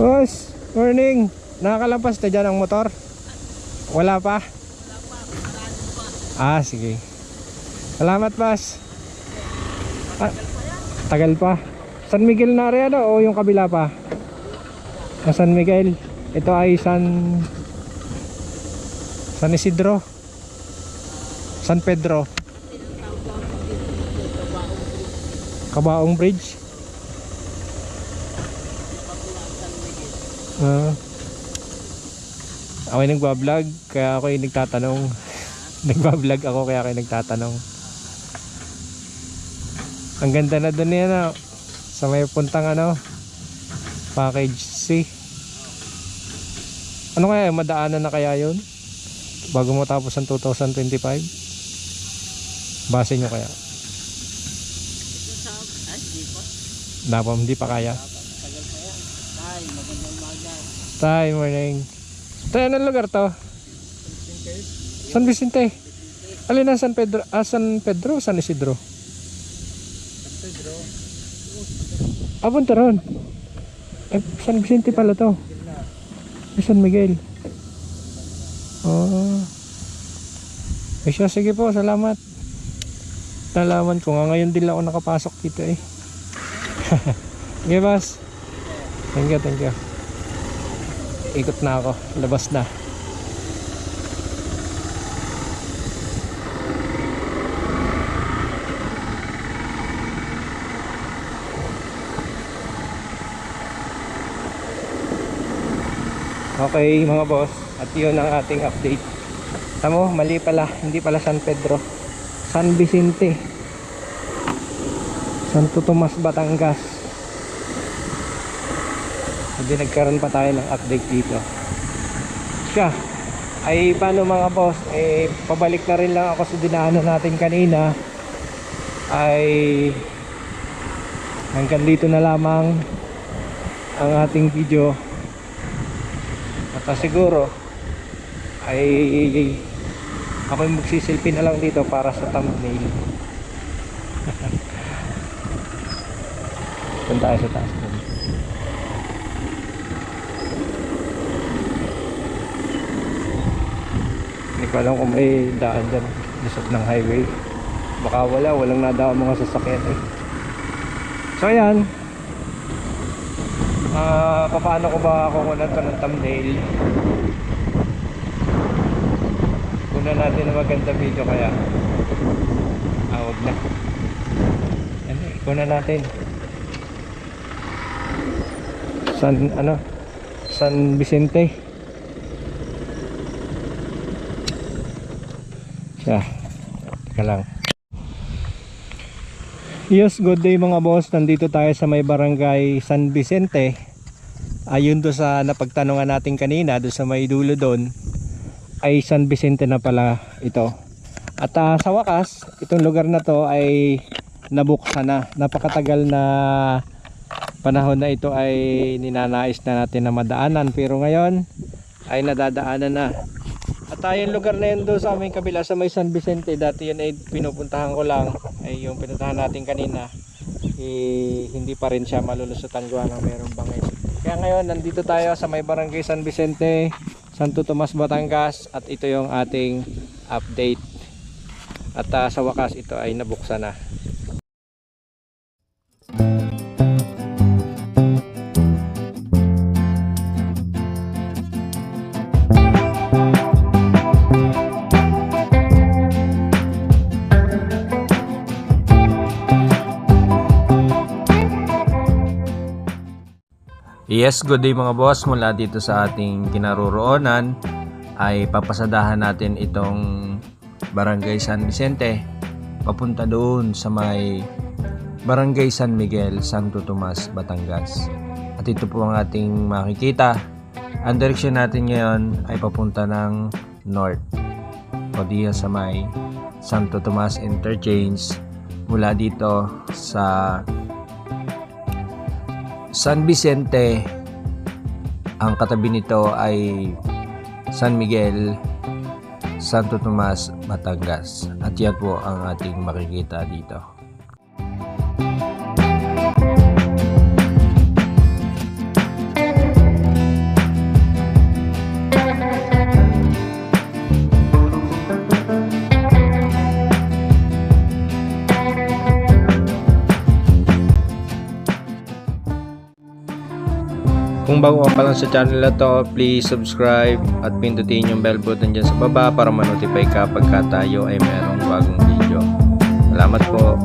Boss, morning. Nakakalampas na dyan ang motor? Wala pa? Ah, sige. Salamat, boss. Ah, tagal pa. San Miguel na rin ano, o yung kabila pa? Ah, San Miguel. Ito ay San... San Isidro. San Pedro. Kabaong Bridge. Ah. ako yung nagbablog, kaya ako yung nagtatanong. nagbablog ako, kaya ako yung nagtatanong. Ang ganda na doon yan, ah. sa may puntang ano, package C. Ano kaya, madaanan na kaya yun? Bago mo tapos ang 2025? Base nyo kaya? Dapat hindi pa kaya. Tay, morning. Tay, anong lugar to? San Vicente. Alin ang San Pedro? Ah, San Pedro San Isidro? Ah, punta ron. Eh, San Vicente pala to. Eh, San Miguel. Oh. Eh sige po, salamat. Nalaman ko nga ngayon din lang ako nakapasok dito eh. Sige, boss. Thank you, thank you. Ikot na ako. Labas na. Okay mga boss, at yun ang ating update. Tamo, mali pala, hindi pala San Pedro. San Vicente. Santo Tomas, Batangas. Hindi nagkaroon pa tayo ng update dito. Siya, ay paano mga boss, eh pabalik na rin lang ako sa dinaanan natin kanina. Ay hanggang dito na lamang ang ating video. At ah, siguro ay ako yung magsisilpin na lang dito para sa thumbnail. Punta tayo sa taas Hindi ko alam kung may daan dyan lusot ng highway. Baka wala, walang nadaan mga sasakyan eh. So ayan. Ah, paano ko ba kukunan to ng thumbnail? Kunan natin ng maganda video kaya. Ah, wag na. Ano, kunan natin. San ano? San Vicente. Siya. Teka lang. Yes, good day mga boss. Nandito tayo sa may barangay San Vicente. Ayun do sa napagtanungan natin kanina, do sa may dulo doon, ay San Vicente na pala ito. At ah, sa wakas, itong lugar na to ay nabuksan na. Napakatagal na panahon na ito ay ninanais na natin na madaanan. Pero ngayon ay nadadaanan na. At ah, yung lugar na yun doon sa aming kabila sa may San Vicente, dati yun ay pinupuntahan ko lang. Ay yung pinuntahan natin kanina, eh, hindi pa rin siya malulusutan gawa ng merong bangin. Kaya ngayon, nandito tayo sa may barangay San Vicente, Santo Tomas, Batangas. At ito yung ating update. At ah, sa wakas, ito ay nabuksan na. Yes, good day mga boss. Mula dito sa ating kinaroroonan ay papasadahan natin itong Barangay San Vicente papunta doon sa may Barangay San Miguel, Santo Tomas, Batangas. At ito po ang ating makikita. Ang direksyon natin ngayon ay papunta ng north o diya sa may Santo Tomas Interchange mula dito sa San Vicente ang katabi nito ay San Miguel Santo Tomas, Batangas. At yan po ang ating makikita dito Kung bago ka pa lang sa channel na to, please subscribe at pindutin yung bell button dyan sa baba para ma-notify ka pagka tayo ay merong bagong video. Salamat po.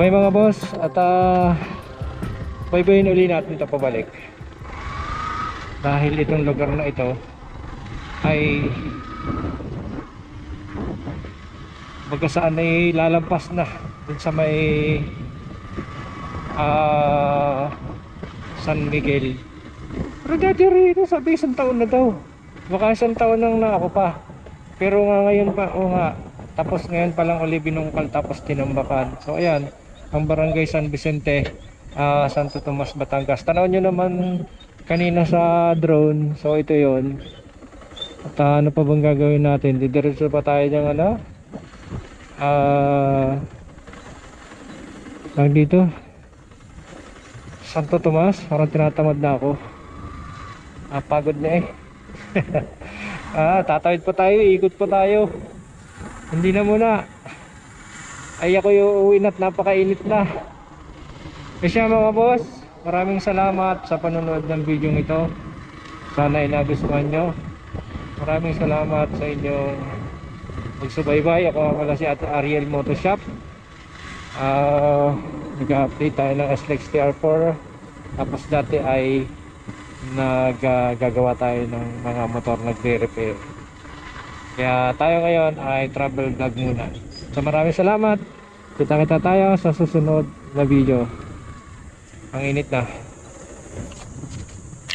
Okay mga boss, at uh, baybayin uli natin ito pabalik. Dahil itong lugar na ito ay baga saan ay lalampas na dun sa may ah, San Miguel. Pero dati rito sabi isang taon na daw. Baka isang taon nang na ako pa. Pero nga ngayon pa, o nga, tapos ngayon pa lang uli binungkal tapos tinambakan. So ayan, ang barangay San Vicente, ah, Santo Tomas, Batangas. Tanaw nyo naman kanina sa drone. So ito yon. At ah, ano pa bang gagawin natin? Didiretso pa tayo ng ano? Ah, tawag dito? Santo Tomas, parang tinatamad na ako. Ah, pagod na eh. ah, tatawid pa tayo, ikot pa tayo. Hindi na muna. Ay ako yung uwi na't napakainit na. Kasi mga boss, maraming salamat sa panonood ng video ito. Sana ay nagustuhan nyo. Maraming salamat sa inyong magsubaybay. Ako pala si Ate Ariel Motoshop. Ah, nag-update tayo ng SLEX TR4. Tapos dati ay naggagawa tayo ng mga motor nagre-repair. Kaya tayo ngayon ay travel vlog muna. So maraming salamat. Kita-kita tayo sa susunod na video. Ang init na.